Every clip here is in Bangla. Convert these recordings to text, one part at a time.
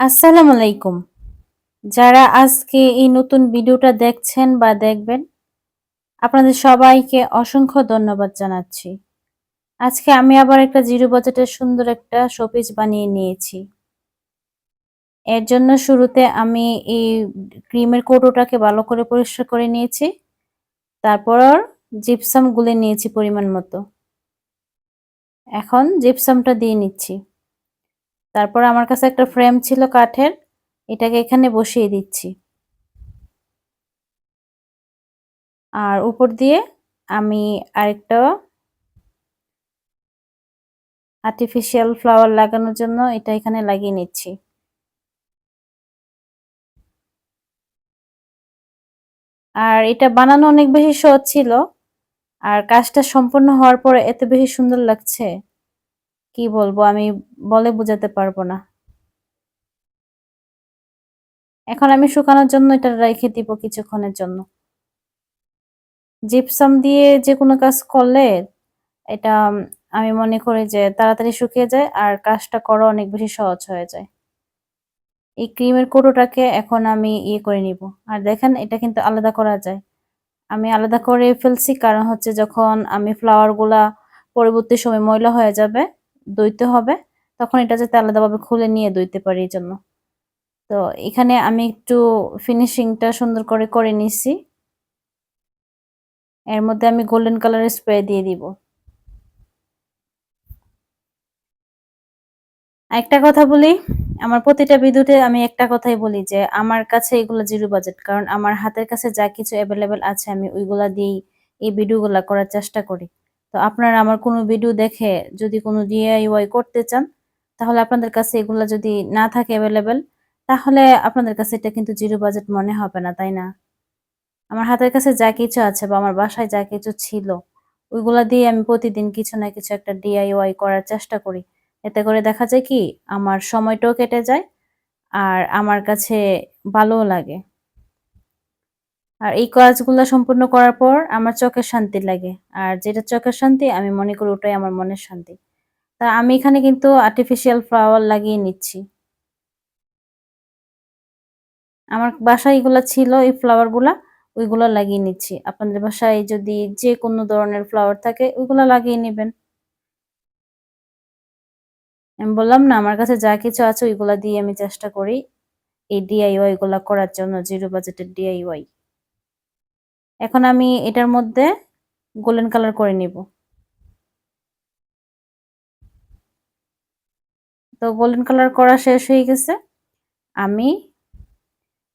আসসালামু আলাইকুম। যারা আজকে এই নতুন ভিডিওটা দেখছেন বা দেখবেন, আপনাদের সবাইকে অসংখ্য ধন্যবাদ জানাচ্ছি। আজকে আমি আবার একটা জিরো বাজেটের সুন্দর একটা শোপিস বানিয়ে নিয়েছি। এর জন্য শুরুতে আমি এই ক্রিমের কৌটোটাকে ভালো করে পরিষ্কার করে নিয়েছি। তারপর জিপসাম গুলে নিয়েছি পরিমাণ মতো। এখন জিপসামটা দিয়ে নিচ্ছি। তারপর আমার কাছে একটা ফ্রেম ছিল কাঠের, এটাকে এখানে বসিয়ে দিচ্ছি। আর উপর দিয়ে আমি আরেকটা আর্টিফিশিয়াল ফ্লাওয়ার লাগানোর জন্য এটা এখানে লাগিয়ে নিচ্ছি। আর এটা বানানো অনেক বেশি সহজ ছিল, আর কাজটা সম্পূর্ণ হওয়ার পরে এত বেশি সুন্দর লাগছে, কি বলব, আমি বলে বোঝাতে পারব না। এখন আমি শুকানোর জন্য এটা রেখে দিব কিছুক্ষণের জন্য। জিপসাম দিয়ে যে কোনো কাজ করলে এটা আমি মনে করি যে তাড়াতাড়ি শুকিয়ে যায় আর কাজটা করা অনেক বেশি সহজ হয়ে যায়। এই ক্রিমের কোটোটাকে এখন আমি ইয়ে করে নিব। আর দেখেন, এটা কিন্তু আলাদা করা যায়। আমি আলাদা করে ফেলছি কারণ হচ্ছে যখন আমি ফ্লাওয়ারগুলা পরবর্তী সময় ময়লা হয়ে যাবে দইতে হবে। তখন এটা যাতে আলাদাভাবে খুলে নিয়ে দইতে পারি এই জন্য। তো এখানে আমি একটু ফিনিশিংটা সুন্দর করে করে নিছি। এর মধ্যে আমি গোল্ডেন কালারের স্প্রে দিয়ে দিব। একটা কথা বলি, আমার প্রতিটা বিদ্যুতে আমি একটা কথাই বলি যে, আমার কাছে এগুলো জিরো বাজেট কারণ আমার হাতের কাছে যা কিছু অ্যাভেলেবেল আছে আমি ওইগুলা দিয়েই এই ভিডিওগুলা করার চেষ্টা করি। তো আপনারা আমার কোনো ভিডিও দেখে যদি কোনো ডিআইওয়াই করতে চান তাহলে আপনাদের কাছে এগুলো যদি না থাকে অ্যাভেলেবেল তাহলে আপনাদের কাছে এটা কিন্তু জিরো বাজেট মনে হবে না, তাই না? আমার হাতের কাছে যা কিছু আছে বা আমার বাসায় যা কিছু ছিল, ওইগুলা দিয়ে আমি প্রতিদিন কিছু না কিছু একটা ডিআইওয়াই করার চেষ্টা করি। এতে করে দেখা যায় কি, আমার সময়টাও কেটে যায় আর আমার কাছে ভালোও লাগে। আর এই কাজগুলো সম্পূর্ণ করার পর আমার চোখের শান্তি লাগে। আর যেটা চোখের শান্তি, আমি মনে করি ওটাই আমার মনের শান্তি। তা আমি এখানে কিন্তু আর্টিফিশিয়াল ফ্লাওয়ার লাগিয়ে নিচ্ছি। আমার বাসায় এগুলা ছিল, এই ফ্লাওয়ারগুলা ওইগুলো লাগিয়ে নিচ্ছি। আপনাদের বাসায় যদি যে কোনো ধরনের ফ্লাওয়ার থাকে, ওইগুলো লাগিয়ে নেবেন। আমি বললাম, না, আমার কাছে যা কিছু আছে, ওইগুলা দিয়ে আমি চেষ্টা করি এই ডিআইওয়াই গুলা করার জন্য জিরো বাজেটের ডিআইওয়াই এখন আমি এটার মধ্যে গোল্ডেন কালার করে নিব। তো গোল্ডেন কালার করা শেষ হয়ে গেছে। আমি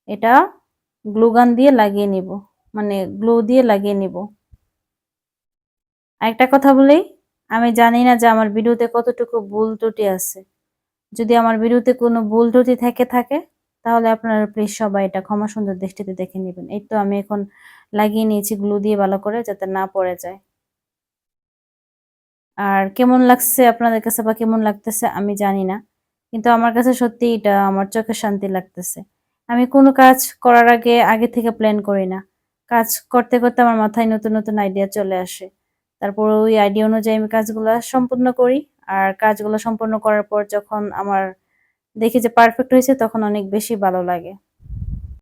এটা গ্লুগান দিয়ে লাগিয়ে নিব মানে গ্লু দিয়ে লাগিয়ে নিব। একটা কথা বলি, আমি জানি না যে আমার ভিডিওতে কতটুকু ভুল ত্রুটি আছে। যদি আমার ভিডিওতে কোনো ভুল ত্রুটি থেকে থাকে, তাহলে আপনারা প্লিজ সবাই এটা ক্ষমা সুন্দর দৃষ্টিতে দেখে নেবেন। এই তো আমি এখন লাগিয়ে নিয়েছি গ্লু দিয়ে ভালো করে, যাতে না পড়ে যায়। আর কেমন লাগছে আপনাদের কাছে বা কেমন লাগতেছে আমি জানি না, কিন্তু আমার কাছে সত্যি এটা আমার চোখে শান্তি লাগতেছে। আমি কোনো কাজ করার আগে আগে থেকে প্ল্যান করি না। কাজ করতে করতে আমার মাথায় নতুন নতুন আইডিয়া চলে আসে। তারপর ওই আইডিয়া অনুযায়ী আমি কাজগুলো সম্পূর্ণ করি। আর কাজগুলো সম্পূর্ণ করার পর যখন আমার দেখি যে পারফেক্ট হয়েছে, তখন অনেক বেশি ভালো লাগে।